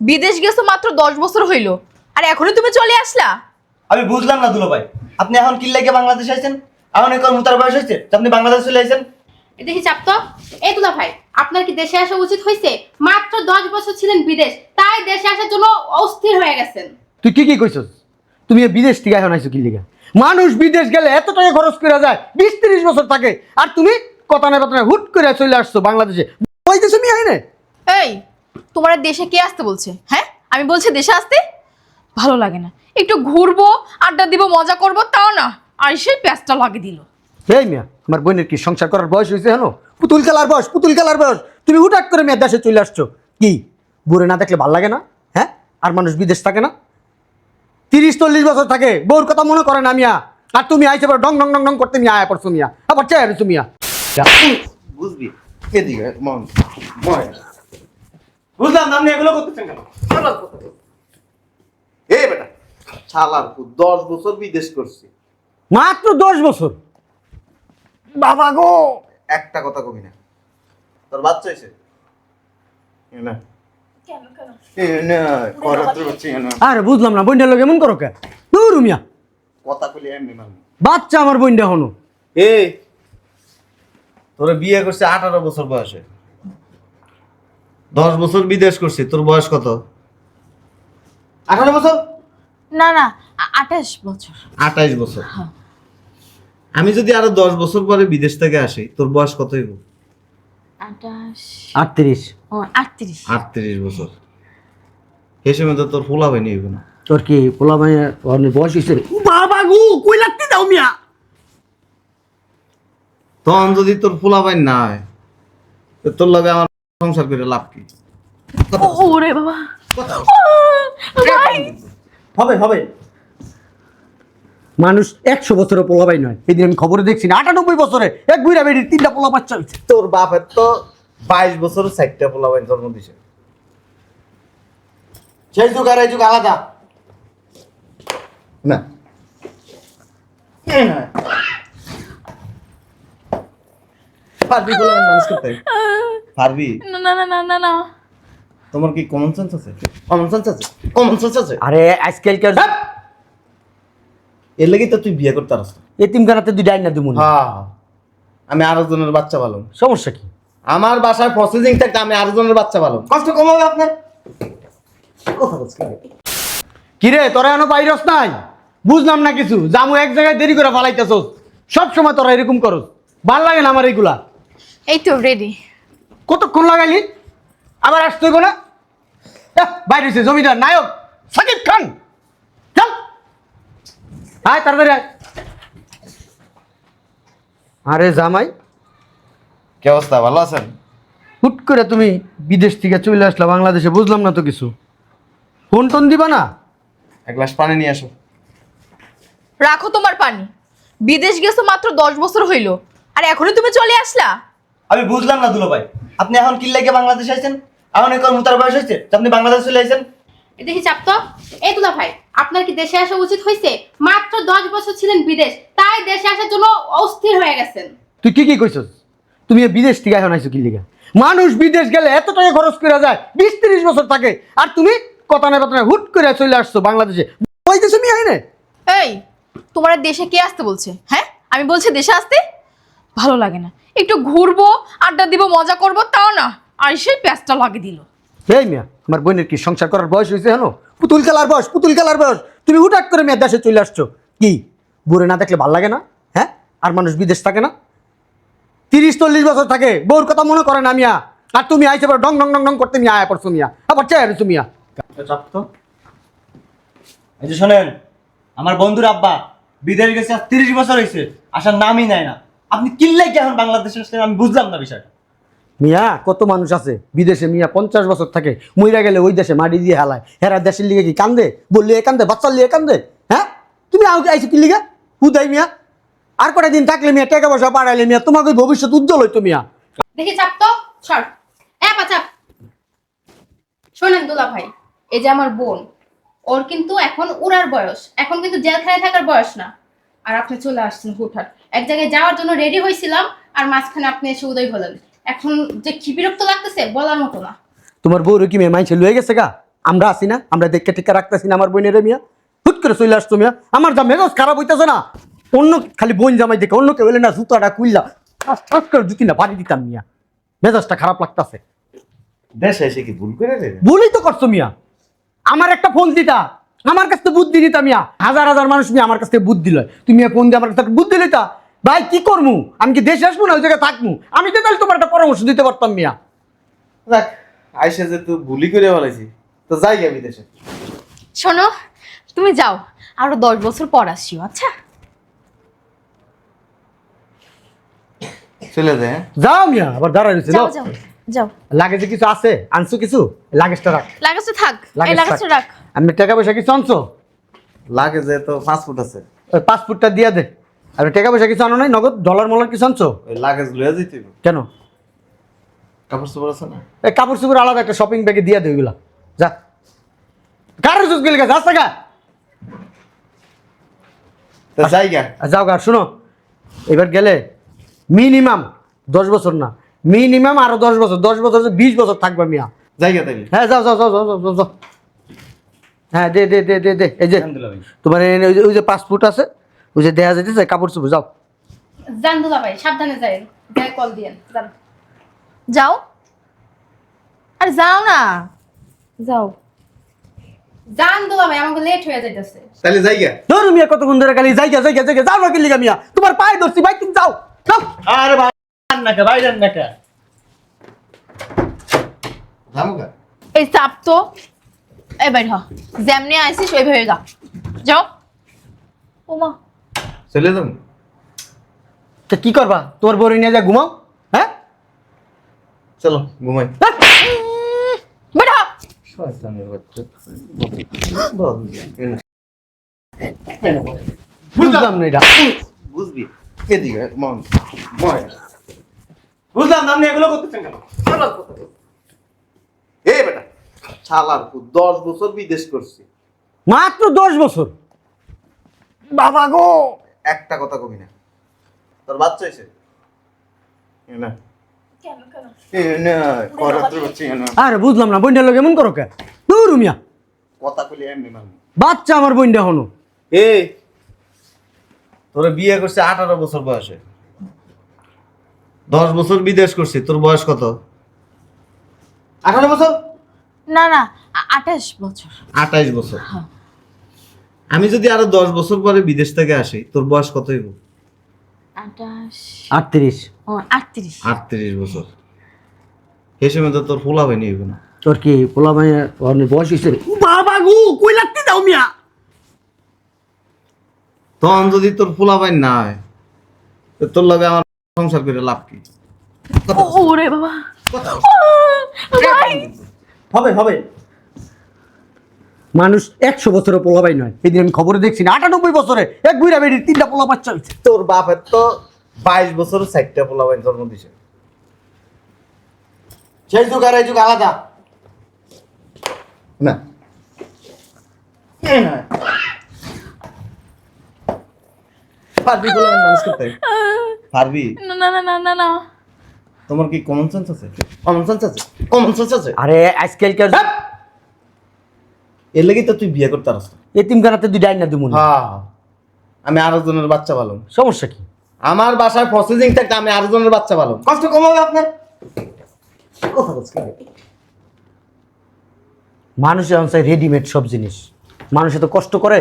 বিদেশ গেছো মাত্র দশ বছর হইল। আর এখনই তুমি চলে আসলা? আমি বুঝলাম না দুলো ভাই আপনি এখন কিল্লাইকে বাংলাদেশ আইছেন? এখন এখন মুতার বয়স হয়েছে যে আপনি বাংলাদেশ চলে আইছেন? দেখি চাপ তো। এই দুলা ভাই আপনার কি দেশে আসা উচিত হয়েছে মাত্র দশ বছর ছিলেন বিদেশ তাই দেশে আসার জন্য অস্থির হয়ে গেছেন। তুই কি কি কইছস? তুমি এই বিদেশ থেকে এখন আইছো কি লিগা? মানুষ বিদেশ গেলে এত টাকা খরচ করে যায় বিশ তিরিশ বছর থাকে। আর তুমি কথা না কথা হুট করে চলে আসছো বাংলাদেশে। দেশে আমি আইনে এই তোমার দেশে কে আসতে বলছে? হ্যাঁ? আমি বলছি দেশে আসতে? ভালো লাগে না। একটু ঘুরবো আড্ডা দিব মজা করব তাও না। আর সেই প্যাঁচটা লাগিয়ে দিল। এই মিয়া আমার বোনের কি সংসার করার বয়স হয়েছে হেন পুতুল খেলার বয়স পুতুল খেলার বয়স। তুমি হুটাট করে মেয়ে দেশে চলে আসছো। কি? বুড়ে না দেখলে ভালো লাগে না? হ্যাঁ? আর মানুষ বিদেশ থাকে না? তিরিশ চল্লিশ বছর থাকে। বউর কথা মনে করে না মিয়া। আর তুমি আইসে পর ডং ডং ডং ডং করতে মিয়া আয়া পড়ছো মিয়া। আবার চাই তুমি মিয়া। বুঝবি। এদিকে মন। বুঝলাম না আপনি এগুলো করতেছেন কেন? এই বেটা পুত দশ বছর বিদেশ করছি। মাত্র দশ বছর? বাবা গো! একটা কথা কবি না। তোর বাচ্চা হয়েছে? না। আরে বুঝলাম না বোনটা লোক এমন করো কে? দূর মিয়া। কথা কইলে এমনি মানবি বাচ্চা আমার বোনটা হনো এই তোরে বিয়ে করছে আঠারো বছর বয়সে। দশ বছর বিদেশ করছি তোর বয়স কত? আঠারো বছর? না না আঠাশ বছর। আঠাইশ বছর। আমি যদি আরও দশ বছর পরে বিদেশ থেকে আসি তোর বয়স কত হইব? আটত্রিশ। আটত্রিশ। আটত্রিশ বছর। সে সময় তো তোর ফুলা না। তোর কি বয়স হয়েছে বাবা গো কই লাগতে দাও মিয়া? তখন যদি তোর ফুলা বাইন না হয় তোর লগে আমার সংসার করে লাভ কি? ওরে বাবা। হবে হবে। মানুষ একশো বছরের পোলাবাই নয়। সেদিন আমি খবরে দেখছি না আটানব্বই বছরে এক বুড়া বেড়ির তিনটা পোলা বাচ্চা হয়েছে। তোর বাপের তো বাইশ বছর চারটা ফুলা বাইন জন্ম দিছে। সেই যুগ আর এই যুগ আলাদা। না। পারবি ফুলা মানুষ করতে। পারবি? না না না না না তোমার কি কমন সেন্স আছে? কমন সেন্স আছে? কমন সেন্স আছে? আরে আজকালকার এর লাগি তো তুই বিয়ে করতে পারস না। এতিমখানাতে দুই ডাইন না দুমুন হ্যাঁ আমি আরও জনের বাচ্চা ভালো সমস্যা কি? আমার বাসায় প্রসেসিং থাকতে আমি আরও জনের বাচ্চা ভালো কষ্ট কম হবে আপনার। কথা বলছি কিরে তোরা এনো পাইরস নাই? বুঝলাম না কিছু। জামু এক জায়গায় দেরি করে ফালাইতেছস। সব সময় তোরা এরকম করস। ভালো লাগে না আমার এইগুলা। এই তো রেডি কতক্ষণ লাগাইলি? আবার আসতে হইব না? বাইরে হইছে জমিদার নায়ক সাকিব খান। চল। আয় তাড়াতাড়ি আয়। আরে জামাই কি অবস্থা? ভালো আছেন? হুট করে তুমি বিদেশ থেকে চলে আসলা বাংলাদেশে বুঝলাম না তো কিছু। ফোন টোন দিবা না? এক গ্লাস পানি নিয়ে আসো। রাখো তোমার পানি। বিদেশ গেছো মাত্র দশ বছর হইল। আর এখনই তুমি চলে আসলা? আমি বুঝলাম না দুলো ভাই আপনি এখন কিল্লাইকে বাংলাদেশ আইছেন? এখন এখন মুতার বয়স হয়েছে আপনি বাংলাদেশ চলে আইছেন? দেখি চাপ তো। এই দুলা ভাই আপনার কি দেশে আসা উচিত হয়েছে মাত্র দশ বছর ছিলেন বিদেশ তাই দেশে আসার জন্য অস্থির হয়ে গেছেন। তুই কি কি কইছস? তুমি বিদেশ থেকে এখন আইছো কি লিগা? মানুষ বিদেশ গেলে এত টাকা খরচ করে যায় বিশ তিরিশ বছর থাকে আর তুমি কথা না কথা হুট করে চলে আসছো বাংলাদেশে। ওই দেশে আমি আইনে এই তোমার দেশে কে আসতে বলছে? হ্যাঁ আমি বলছি দেশে আসতে? ভালো লাগে না। একটু ঘুরবো আড্ডা দিব মজা করব তাও না। আর সেই প্যাঁচটা লাগিয়ে দিল। এই মিয়া আমার বোনের কি সংসার করার বয়স হয়েছে হেন পুতুল খেলার বয়স পুতুল খেলার বয়স। তুমি হুটাট করে মেয়ে দেশে চলে আসছো। কি? বুড়ে না দেখলে ভালো লাগে না? হ্যাঁ? আর মানুষ বিদেশ থাকে না? তিরিশ চল্লিশ বছর থাকে। বউর কথা মনে করে না মিয়া। আর তুমি আইসে পর ডং ডং ডং ডং করতে মিয়া আয়া পড়ছো মিয়া। আবার চাই আছো মিয়া। চাপ তো। এই যে শোনেন আমার বন্ধুর আব্বা বিদেশ গেছে তিরিশ বছর হয়েছে আসার নামই নেয় না। আপনি কিল্লাইকে এখন বাংলাদেশে আসছেন আমি বুঝলাম না বিষয়টা। মিয়া কত মানুষ আছে? বিদেশে মিয়া পঞ্চাশ বছর থাকে। মইরা গেলে ওই দেশে মাটি দিয়ে হেলায়। হেরা দেশের লিগে কি কান্দে? বললি এ কান্দে বাচ্চার লিগে কান্দে? হ্যাঁ? তুমি আমাকে আইসো কি লিগে? হুদাই মিয়া। আর কটা দিন থাকলে মিয়া টাকা পয়সা পাঠাইলে মিয়া তোমাকে ভবিষ্যৎ উজ্জ্বল হইতো মিয়া। দেখি চাপ তো সর। চাপ। শোনেন দুলা ভাই এই যে আমার বোন ওর কিন্তু এখন উড়ার বয়স। এখন কিন্তু জেলখানায় থাকার বয়স না। আর আপনি চলে আসছেন হুটহাট। এক জায়গায় যাওয়ার জন্য রেডি হয়েছিলাম আর মাঝখানে আপনি এসে উদয় হলেন। এখন যে কি বিরক্ত লাগতেছে বলার মতো না। তোমার বউ কি মেয়ে মাইছে লয়ে গেছে গা? আমরা আছি না আমরা দেখে টেকে রাখতেছি না আমার বোনের মিয়া। হুট করে চলে আসতো মিয়া। আমার যা মেজাজ খারাপ হইতেছে না। অন্য খালি বোন জামাই দেখে অন্য কেউ এলে না জুতাটা কুইল্লা ঠাস ঠাস করে জুতি না বাড়ি দিতাম মিয়া। মেজাজটা খারাপ লাগতাছে। দেশে এসে কি ভুল করে ভুলই তো করছ মিয়া। আমার একটা ফোন দিতা। আমার কাছ থেকে বুদ্ধি দিতা মিয়া। হাজার হাজার মানুষ মিয়া আমার কাছ থেকে বুদ্ধি লয়। তুমি ফোন দিয়ে আমার কাছ থেকে বুদ্ধি লইতা ভাই কি করমু? আমি কি দেশে আসব না ওই জায়গায় থাকব আমি তো তাহলে তোমার একটা পরামর্শ দিতে পারতাম মিয়া। দেখ আইসা যে তুই ভুলি করে বলেছি তো যাই গে বিদেশে। শোনো তুমি যাও আরও দশ বছর পর আসিও আচ্ছা? চলে যায়? যাও মিয়া আবার দাঁড়াই যাও। যাও। যাও। লাগেজে কিছু আছে? আনছো কিছু? লাগেজটা রাখ। লাগাচ্ছে থাক। এই লাগেজ থাক। রাখ। আমি টাকা পয়সা কিছু আনছো? লাগে যে তো পাসপোর্ট আছে। ওই পাসপোর্টটা দিয়ে দে। আর টাকা পয়সা কিছু আনো নাই? নগদ? ডলার মলার কিছু আনছো? ওই লাগেজ লয়ে হবে। কেন? কাপড় চোপড় আছে না? এই কাপড় চোপড় আলাদা একটা শপিং ব্যাগে দিয়ে দে ওইগুলা। যা। কারের জুস গেলে যাস টাকা তো যাই গা। যাও গা শোনো। এবার গেলে মিনিমাম দশ বছর না। মিনিমাম আরও দশ বছর দশ বছর বিশ বছর থাকবে মিয়া। হ্যাঁ যাও যাও যাও যাও যাও, হ্যাঁ দে দে দে দে দে এই যে তোমার ওই যে- পাসপোর্ট আছে ওই যে যাইতেছে কাপড় চোপড় যাও। যান দুলা ভাই সাবধানে যাই যাই কল দিয়েন যান। যাও। আর যাও না। যাও। যান দুলা ভাই আমাকে লেট হয়ে যাইতেছে। ধরু মিয়া কতক্ষণ ধরে খালি জায়গা জায়গা জায়গা যাও না কিলিগা মিয়া। তোমার পায়ে ধরছি ভাই তুমি যাও। যাও। আরে ভাই। যান না কে ভাই যান না কে? যাব এই চাপ তো। এই বাইর হ যেমনি আইসিস ওইভাবে যা। যাও। ওমা চলে যাব। তা কি করবা? তোমার বড়ি নিয়ে যা ঘুমাও। হ্যাঁ? চলো ঘুমাই। শয়তানের বাচ্চা। বুঝলাম না এটা। বুঝবি। এদিকে মন। ময় বুঝলাম না আপনি এগুলো করতেছেন কেন? এ বেটা ছালার পুত দশ বছর বিদেশ করছি। মাত্র দশ বছর? বাবা গো! একটা কথা কবি না। তোর বাচ্চা হয়েছে? না। আরে বুঝলাম না বইন্ডার লোক এমন করো কে? দূর মিয়া। কথা কইলে এমনি মানুষ বাচ্চা আমার বইন্ডা হনো। এ তোরা বিয়ে করছে আঠারো বছর বয়সে। দশ বছর বিদেশ করছি তোর বয়স কত? আঠারো বছর? না না আঠাশ বছর। আঠাইশ বছর। আমি যদি আরও দশ বছর পরে বিদেশ থেকে আসি তোর বয়স কত হইব? আটত্রিশ। আটত্রিশ। আটত্রিশ বছর। সেই সময় তো তোর ফুলা হয়নি হইব না। তোর কি পোলা বয়স হয়েছে রে? বাবা গো কই লাগতে দাও মিয়া? তখন যদি তোর না হয় তোর লগে আমার সংসার করে লাভ কি? ওরে বাবা। হবে হবে। মানুষ একশো বছরের পোলা ভাই নয় সেদিন আমি খবরে দেখছি না আটানব্বই বছরে। এক বুড়া বেড়ির তিনটা পোলা বাচ্চা হয়েছে। তোর বাপের তো বাইশ বছর চারটা পোলা ভাই জন্ম দিছে। সেই যুগ আর এই যুগ আলাদা। না। এই না। পারবি পোলা ভাই মানুষ করতে। পারবি? না না না না না না। তোমার কি কমন সেন্স আছে? কমন সেন্স আছে? কমন সেন্স আছে? আরে আজকালকার এর লাগি তো তুই বিয়ে করতে পারস না। এতিম গানাতে দুই ডাইন না হ্যাঁ। আমি আরও জনের বাচ্চা পালন। সমস্যা কি? আমার বাসায় প্রসেসিং থাকতে আমি আরও জনের বাচ্চা পালন। কষ্ট কম হবে আপনার। কথা বলছি মানুষ এখন চাই রেডিমেড সব জিনিস। মানুষ এত কষ্ট করে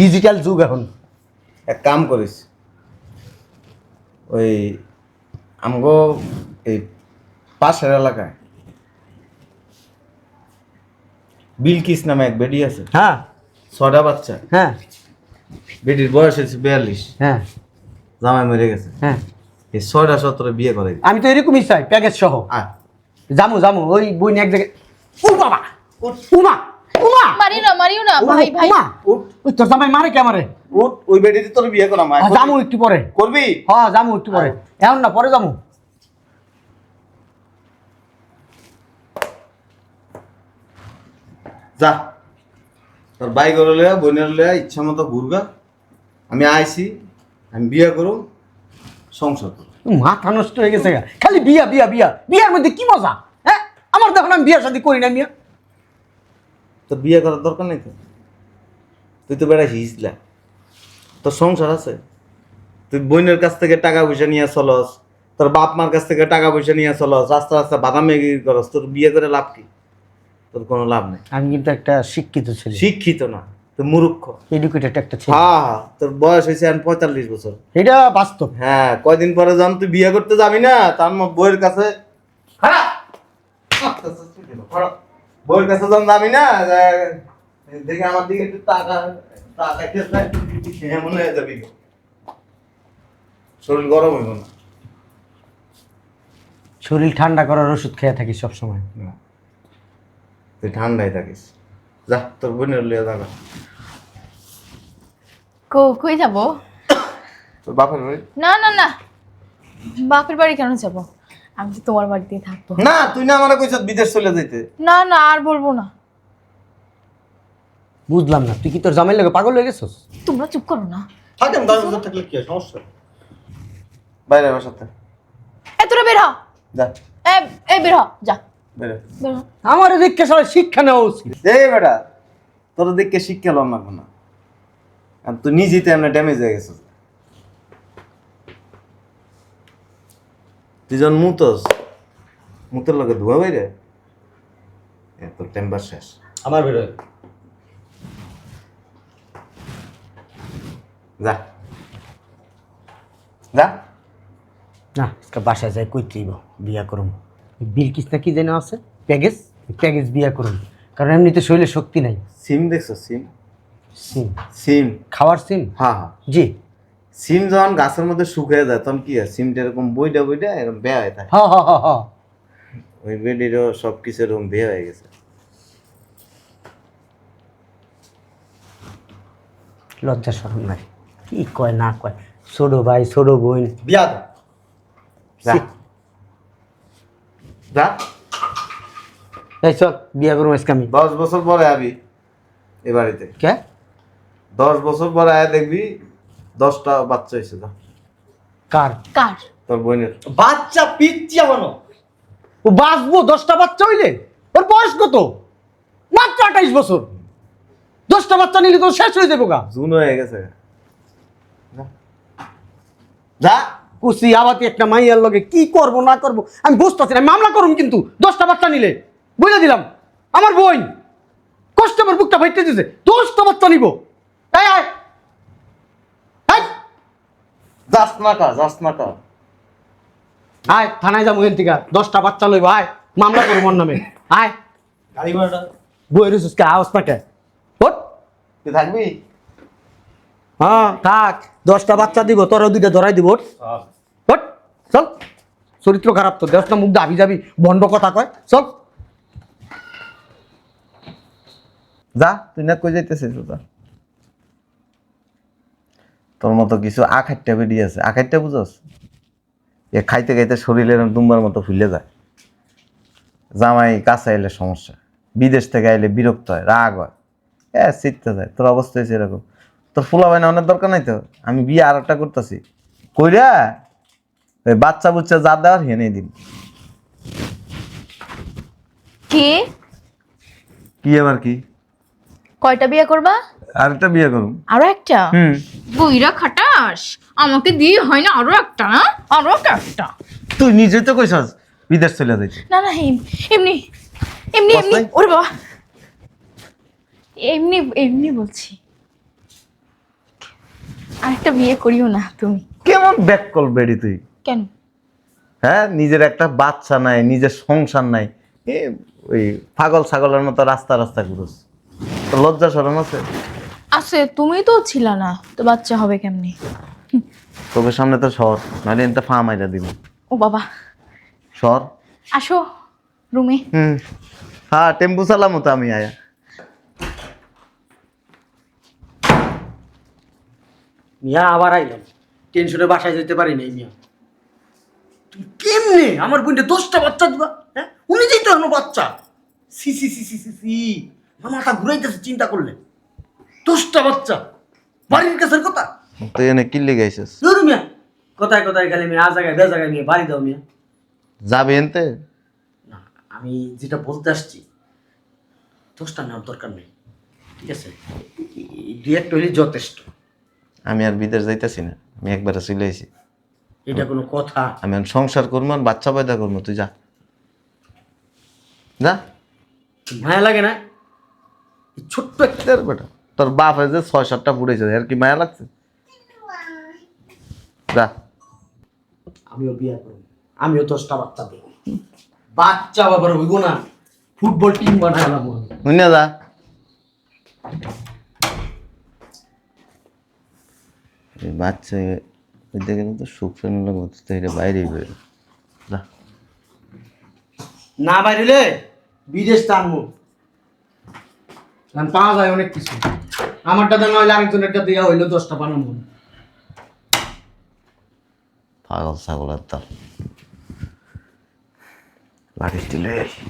ডিজিটাল যুগ এখন। এক কাম করিস। ওই আমগো এই পাশের এলাকায়। বিলকিস নামে এক বেডি আছে। হ্যাঁ। ছটা বাচ্চা। হ্যাঁ। বেডির বয়স হয়েছে বিয়াল্লিশ। হ্যাঁ। জামাই মরে গেছে। হ্যাঁ। এই ছয়টা সতেরো বিয়ে করে। আমি তো এরকমই চাই প্যাকেজ সহ জামু জামু ওই বই নিয়ে এক জায়গায় ও বাবা! ও উমা! উমা! মারিও না মারিও না। ভাই ভাই। উমা! ওই তোর জামাই মারে কে মারে উঠ, ওই বেডিতে তোর বিয়ে করাম আয়। হ্যাঁ, জামু একটু পরে। করবি? হ্যাঁ জামু একটু পরে। এখন না পরে জামু যা। তোর ভাই করে লয়া বোনের লয়া ইচ্ছা মতো ঘুরগা। আমি আইছি আমি বিয়ে করো সংসার করো মাথা নষ্ট হয়ে গেছে খালি বিয়া বিয়া বিয়া। বিয়ার মধ্যে কি মজা? হ্যাঁ? আমার দেখুন আমি বিয়ার সাথে করি না মিয়া। তোর বিয়ে করার দরকার নেই তো? তুই তো বেড়া হিজলা তোর সংসার আছে? তুই বোনের কাছ থেকে টাকা পয়সা নিয়ে চলস তোর বাপ মার কাছ থেকে টাকা পয়সা নিয়ে চলস আস্তে আস্তে বাদাম করস? তোর বিয়ে করে লাভ কি? তোর কোনো লাভ নেই। আমি কিন্তু একটা শিক্ষিত ছেলে। শিক্ষিত না তুই মুরুক্ষ এডুকেটেড একটা ছেলে। হ্যাঁ হ্যাঁ তোর বয়স হয়েছে এখন পঁয়তাল্লিশ বছর। এটা বাস্তব। হ্যাঁ কয়দিন পরে যখন তুই বিয়ে করতে যাবি না? তার মা বইয়ের কাছে খারাপ! বইয়ের কাছে যখন যাবি না দেখে আমার দিকে একটু টাকা টাকা এমন হয়ে যাবি। শরীর গরম হইব না। শরীর ঠান্ডা করার ওষুধ খেয়ে থাকিস সবসময়। না। তুই ঠান্ডায় থাকিস। যা তোর বোনের লিয়ে যাবে কো কই যাব? তোর বাপের বাড়ি? না না না। বাপের বাড়ি কেন যাব? আমি তো তোমার বাড়িতেই থাকব। না তুই না আমার কইছ বিদেশ চলে যাইতে। না না আর বলব না। বুঝলাম না তুই কি তোর জামাই লাগে পাগল হয়ে গেছিস? তোমরা চুপ করো না। থাকেন দশ বছর থাকলে কি হয় সমস্যা বাইরে বাসাতে এ তোরা বের হ। যা। এ এই বের হ যা। বেরে বের হ। আমার এদিকে সবাই শিক্ষা নেওয়া উচিত। এই বেটা। তোর দেখে শিক্ষা লম না। আর তুই নিজেই তো এমনি ড্যামেজ হয়ে গেছিস। তুই যখন মুতস মুতের লগে ধোয়া বাইরে এ তোর টেম্পার শেষ। আমার বেরোয় যা। যা। না আজকে বাসায় যাই কই তুইব? বিয়া করুম। বিলকিস না কি যেন আছে? প্যাকেজ? প্যাকেজ বিয়া করুম। কারণ এমনিতে শরীরে শক্তি নাই। সিম দেখছ সিম? সিম। সিম। খাওয়ার সিম? হ্যাঁ হ্যাঁ। জি। সিম যখন গাছের মধ্যে শুকিয়ে যায় তখন কি হয়? সিমটা এরকম বইটা বইটা এরকম বেয়া হয়ে থাকে। হ হ হ হ ওই বেডিরও সব কিছু এরকম বেয়া হয়ে গেছে। লজ্জা সরম নাই। কি কয় না কয়? ছোটো ভাই ছোটো বোন। বিয়া যা। এই চল বিয়া করুম আজকে আমি। দশ বছর পরে আবি এ বাড়িতে। কে? দশ বছর পরে আয় দেখবি দশটা বাচ্চা হয়েছে যা কার? কার? তোর বোনের। বাচ্চা পিচ্ছি এমনও ও বাঁচবো দশটা বাচ্চা হইলে? ওর বয়স কত? মাত্র আঠাইশ বছর। দশটা বাচ্চা নিলে তো শেষ হয়ে যাব গা। জুন হয়ে গেছে। যা। কুসি আবাতি একটা মাইয়ার লগে কি করব না করব? আমি বুঝতেছি না আমি মামলা করুম কিন্তু দশটা বাচ্চা নিলে। বুঝে দিলাম। আমার বোন কষ্ট আমার বুকটা ভাইতে দিছে। দশটা বাচ্চা নিব এই আয় আয় যাস না কা যাস না কা আয় থানায় যাব এখান থেকে। দশটা বাচ্চা লইব আয়। মামলা করব নামে। আয়। গাড়ি ভাড়াটা বই রুসুসকে আওয়াজ পাকে। ওট তুই থাকবি? হ্যাঁ থাক। দশটা বাচ্চা দিব তোরও দুইটা ধরাই দিব চল। চরিত্র খারাপ তো। দেশ না মুখ দাবি যাবি বন্ড কথা কয়। চল। যা তুই না কই যাইতেছিস তোর মতো কিছু আখাইটটা বেরিয়ে আছে। আখাইটটা বুঝস? এ খাইতে খাইতে শরীরে দুম্বার মতো ফুলে যায়। জামাই কাছে এলে সমস্যা। বিদেশ থেকে আইলে বিরক্ত হয় রাগ হয়। এ চিত্তে যায়। তোর অবস্থা হয়েছে এরকম। তোর ফুলা বাইনা অনেক দরকার নাই তো? আমি বিয়ে আর একটা করতেছি। কইরা ওই বাচ্চা বুচ্চা যা দেওয়ার হেনে দিন কি? কি আবার কি? কয়টা বিয়ে করবা? আর একটা বিয়ে করুম আরও একটা? বইরা খাটাস। আমাকে দিয়ে হয় না আরও একটা না? আরও একটা তুই নিজে তো কইছস বিদেশ চলে যাইতে। না না এমনি এমনি এমনি ওরে বাবা। এমনি এমনি বলছি। আরেকটা বিয়ে করিও না তুমি। কেমন ব্যাক কল বেড়ি তুই? কেন? হ্যাঁ নিজের একটা বাচ্চা নাই নিজের সংসার নাই। এ ওই পাগল ছাগলের মতো রাস্তা রাস্তা ঘুরোস। তোর লজ্জা সরম আছে? আছে তুমি তো ছিল না তো বাচ্চা হবে কেমনি? তোকে সামনে তো সর নাহলে এটা ফা মাইরা দিব ও বাবা। সর আসো রুমে। হুম। হ্যাঁ টেম্পু চালামো তো আমি আয়া। মিয়া আবার আইলাম। টেনশনে বাসায় যেতে পারি নাই মিয়া। তুই কেমনে? আমার বোনটা দশটা বাচ্চা দিবা হ্যাঁ? উনি যেই তো এখনও বাচ্চা। সি সি সি সি সি সি। আমার মাথা ঘুরাইতেছে চিন্তা করলে দশটা বাচ্চা। বাড়ির কাছের কথা? তুই এনে কিল্লি গাইছিস? ধরু মিয়া। কোথায় কোথায় গেলে মিয়া আ জায়গায় বে জায়গায় মিয়া বাড়ি দাও মিয়া। যাবে এনতে? না আমি যেটা বলতে আসছি দোষটা নেওয়ার দরকার নেই। ঠিক আছে? দুই একটা হইলে যথেষ্ট। আমি আর বিদেশ যাইতেছি না। আমি একবারে চলে আইছি। এটা কোনো কথা। আমি এখন সংসার করব আর বাচ্চা পয়দা করব। তুই যা। যা। মায়া লাগে না? ছোট্ট একটা বেটা। তোর বাপ হয়েছে ছয় সাতটা পুড়েছে আর কি মায়া লাগছে? যা। আমিও বিয়ে করব আমিও দশটা বাচ্চা দেব। বাচ্চা বাবার হইব না ফুটবল টিম বানাইলাম শুনে যা। বাচ্চা তো তো এটা বাইরেই বেরো। না বিদেশ টানবো কারণ পাওয়া যায় অনেক কিছু। আমারটা দেওয়া হইলে আরেকজনেরটা দেওয়া হইল দশটা বানাবো পাগল ছাগলের দল। লাঠি আসি